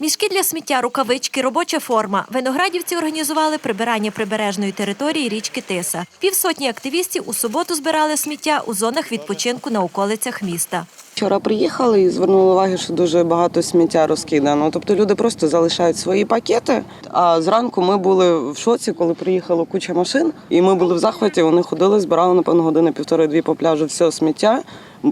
Мішки для сміття, рукавички, робоча форма. Виноградівці організували прибирання прибережної території річки Тиса. Півсотні активістів у суботу збирали сміття у зонах відпочинку на околицях міста. Вчора приїхали і звернули увагу, що дуже багато сміття розкидано. Тобто люди просто залишають свої пакети. А зранку ми були в шоці, коли приїхала куча машин, і ми були в захваті. Вони ходили, збирали напевно години півтори-дві по пляжу все сміття.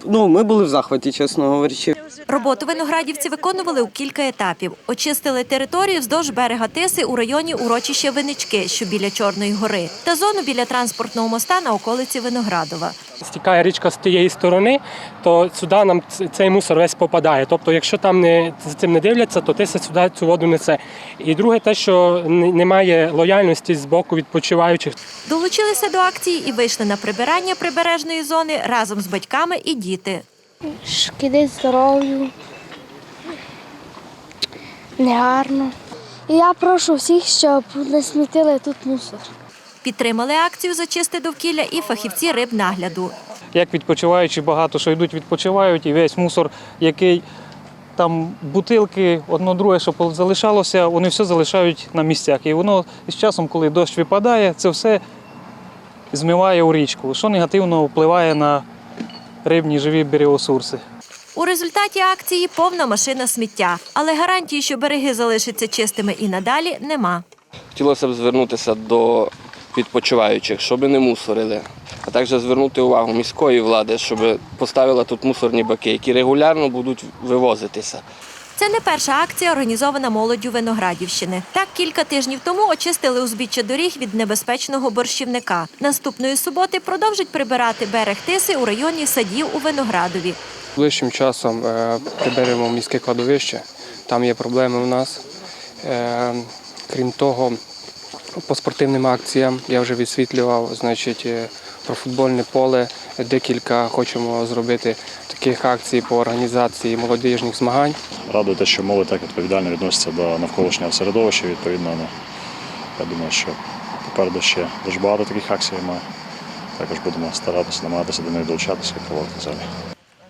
Ну ми були в захваті, чесно говорячи. Роботу виноградівці виконували у кілька етапів. Очистили територію вздовж берега Тиси у районі урочища Винички, що біля Чорної гори, та зону біля транспортного моста на околиці Виноградова. стікає річка з тієї сторони, то сюди нам цей мусор весь попадає. Тобто, якщо там не за цим не дивляться, то тиса сюди цю воду несе. І друге, те, що немає лояльності з боку відпочиваючих. Долучилися до акції і вийшли на прибирання прибережної зони разом з батьками і діти. шкідить здоров'ю. Негарно. І я прошу всіх, щоб не смітили тут мусор. Підтримали акцію «Зачисти довкілля і фахівці рибнагляду. як відпочиваючі багато що йдуть, відпочивають, і весь мусор, який там бутилки, одно друге, що залишалося, вони все залишають на місцях. І воно з часом, коли дощ випадає, це все змиває у річку, що негативно впливає на рибні живі біоресурси. У результаті акції повна машина сміття, але гарантії, що береги залишаться чистими і надалі, нема. Хотілося б звернутися до відпочиваючих, щоб не мусорили, а також звернути увагу міської влади, щоб поставила тут мусорні баки, які регулярно будуть вивозитися. Це не перша акція, організована молоддю Виноградівщини. Так кілька тижнів тому очистили узбіччя доріг від небезпечного борщівника. Наступної суботи продовжать прибирати берег Тиси у районі садів у Виноградові. Ближчим часом е, приберемо міське кладовище. Там є проблеми у нас. Е, Крім того, по спортивним акціям я вже відсвітлював, значить, е, про футбольне поле. Декілька хочемо зробити таких акцій по організації молодіжних змагань. Радує те, що молодь так відповідально відноситься до навколишнього середовища. Відповідно, ну, я думаю, що попереду ще дуже багато таких акцій. Ми також будемо старатися, намагатися до них долучатися і проводити далі.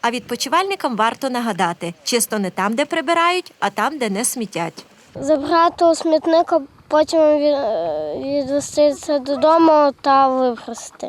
А відпочивальникам варто нагадати: чисто не там, де прибирають, а там, де не смітять. Забрати у смітника, потім ві- відвести це додому та вибросити.